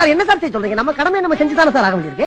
Sir என்ன sir செய்ய சொல்றீங்க? நம்ம கடமை நம்ம செஞ்சு தானே சார் ஆக வேண்டியிருக்கு?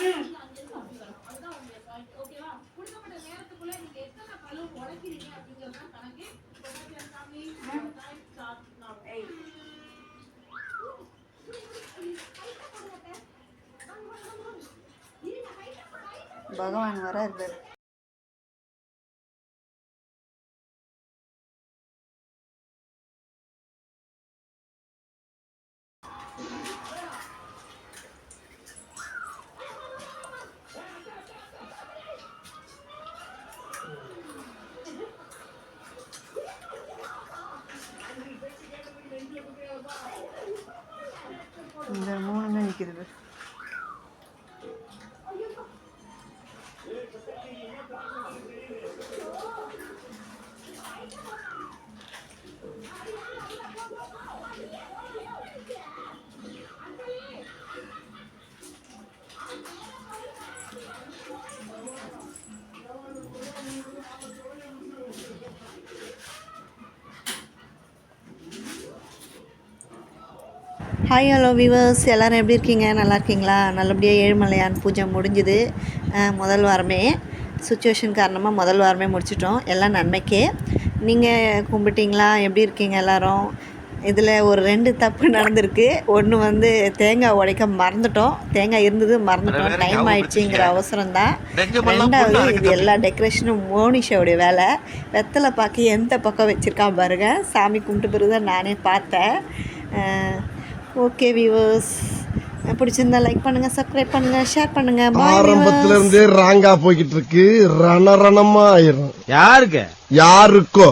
பகவான் வர இருப்பார் இந்த மூணு தான் நிற்கிறது Hi hello viewers எல்லோரும் எப்படி இருக்கீங்க? நல்லா இருக்கீங்களா? நல்லபடியாக ஏழுமலையான் பூஜை முடிஞ்சுது. முதல் வாரமே. சுச்சுவேஷன் காரணமாக முதல் வாரமே முடிச்சிட்டோம். எல்லாம் நன்மைக்கே. நீங்கள் கும்பிட்டீங்களா? எப்படி இருக்கீங்க எல்லாரும்? இதில் ஒரு ரெண்டு தப்பு நடந்திருக்கு. ஒன்று வந்து தேங்காய் உடைக்க மறந்துட்டோம். தேங்காய் இருந்தது மறந்துட்டோம். டைம் ஆயிடுச்சுங்கிற அவசரம் தான். ரெண்டாவது இது எல்லா டெக்கரேஷனும் மோனிஷாவுடைய வேலை. வெத்தலை பாக்கு எந்த பக்கம் வச்சுருக்கான் பாருங்க. சாமி கும்பிட்டு பிறகு தான் நானே பார்த்தேன். ஓகே வியூவர்ஸ் பிடிச்சிருந்தா லைக் பண்ணுங்கள் சப்ஸ்கிரைப் பண்ணுங்கள் ஷேர் பண்ணுங்கள் பாய் ஆரம்பத்துல இருந்தே ராங்கா போய்கிட்டு இருக்கு. ரணரணமா ஆயிரும் யாருக்கு? யாருக்கோ?